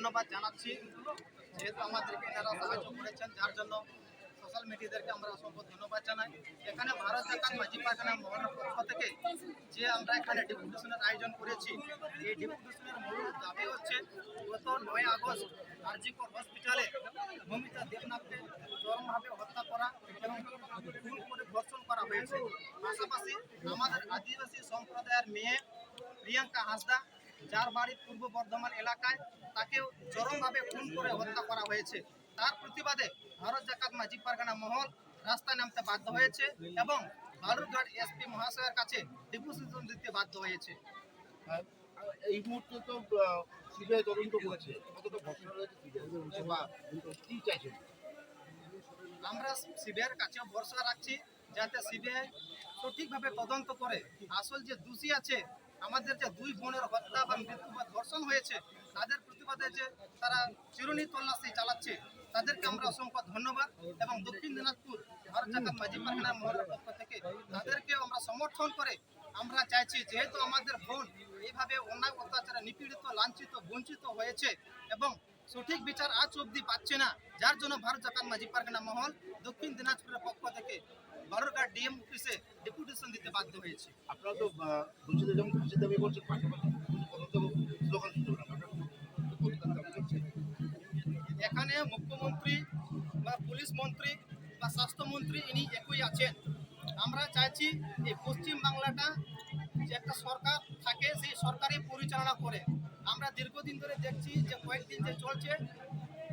ধন্যবাদ জানাচ্ছি। যেহেতু আমাদেরকে এনারা সাহায্য করেছেন, যার জন্য সোশ্যাল মিডিয়াদেরকে আমরা অসংখ্য ধন্যবাদ জানাই। এখানে ভারত জাকাত মাঝি পাখানা পক্ষ থেকে যে আমরা এখানে ডেপুটেশনের আয়োজন করেছি, এই ডেপুটেশনের মূল দাবি হচ্ছে গত নয় আগস্ট আরজিকর হসপিটালে মমিতা দেবনাথকে চরমভাবে হত্যা করা এবং খুন করে ধর্ষণ করা হয়েছে। পাশাপাশি আমাদের আদিবাসী সম্প্রদায়ের মেয়ে প্রিয়াঙ্কা হাসদা যার বাড়ি পূর্ব বর্ধমান এলাকায় তাকেও চরমভাবে খুন করে হত্যা করা হয়েছে। তার প্রতিবাদে ভারত জাকাত মাঝি পারগানা মহল রাস্তায় নামতে বাধ্য হয়েছে এবং বালুরঘাট এসপি মহাশয়ের কাছে ডিপুসিশন দিতে বাধ্য হয়েছে। এই মুহূর্তে তো সিবিআই তদন্ত করছে। কতটা ভরসা রয়েছে বা কি চাইছেন? আমরা সিবিআইয়ের কাছে ভরসা রাখছি যাতে সিবিআই সঠিকভাবে তদন্ত করে আসল যে দোষী আছে, আমাদের যে দুই বোনের হত্যা বা মৃত্যু বা ধর্ষণ হয়েছে, তাদের প্রতিবাদে যে তারা চিরুনি তল্লাশি চালাচ্ছে, তাদেরকে আমরা অসংখ্য ধন্যবাদ এবং দক্ষিণ দিনাজপুর ভারত জাকাত মাঝি পারগানা মহলের পক্ষ থেকে তাদেরকে আমরা সমর্থন করে আমরা চাইছি, যেহেতু আমাদের বোন এইভাবে অন্যায় অত্যাচারে নিপীড়িত, লাঞ্ছিত, বঞ্চিত হয়েছে এবং সঠিক বিচার আজ অবধি পাচ্ছে না, যার জন্য ভারত জাকাত মাঝি পারগানা মহল দক্ষিণ দিনাজপুরের পক্ষ থেকে বারোঘাট ডিএম অফিসে ডেপুটেশন দিতে বাধ্য হয়েছে। আপনারা তো এখানে মুখ্যমন্ত্রী বা পুলিশ মন্ত্রী বা স্বাস্থ্যমন্ত্রী ইনি একই আছেন। আমরা চাইছি এই পশ্চিম বাংলাটা যে একটা সরকার থাকে, সেই সরকারই পরিচালনা করে। আমরা দীর্ঘদিন ধরে দেখছি যে কয়েকদিন যে চলছে,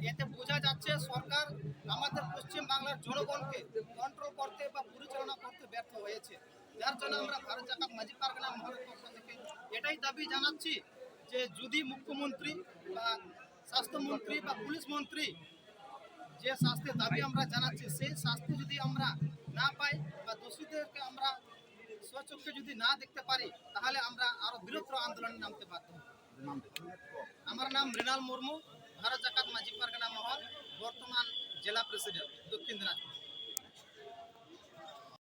এতে বোঝা যাচ্ছে সরকার আমাদের পশ্চিম বাংলার জনগণকে কন্ট্রোল করতে বা পরিচালনা করতে ব্যর্থ হয়েছে যার জন্য আমরা ভারত জাকাত মাঝি পারগানা মহলের পক্ষ থেকে এটাই দাবি জানাচ্ছি যে যদি মুখ্যমন্ত্রী বা স্বাস্থ্যমন্ত্রী বা পুলিশ মন্ত্রী যে শাস্তির দাবি আমরা জানাচ্ছি, সেই শাস্তি যদি আমরা না পাই বা দোষীদেরকে আমরা স্বচক্ষে যদি না দেখতে পারি, তাহলে আমরা আরও বৃহত্তর আন্দোলনে নামতে বাধ্য। আমার নাম মৃণাল মুর্মু, ভারত জাকাত মাঝি পারগানা মহল, বর্তমান জেলা প্রেসিডেন্ট দক্ষিণ দিনাজপুর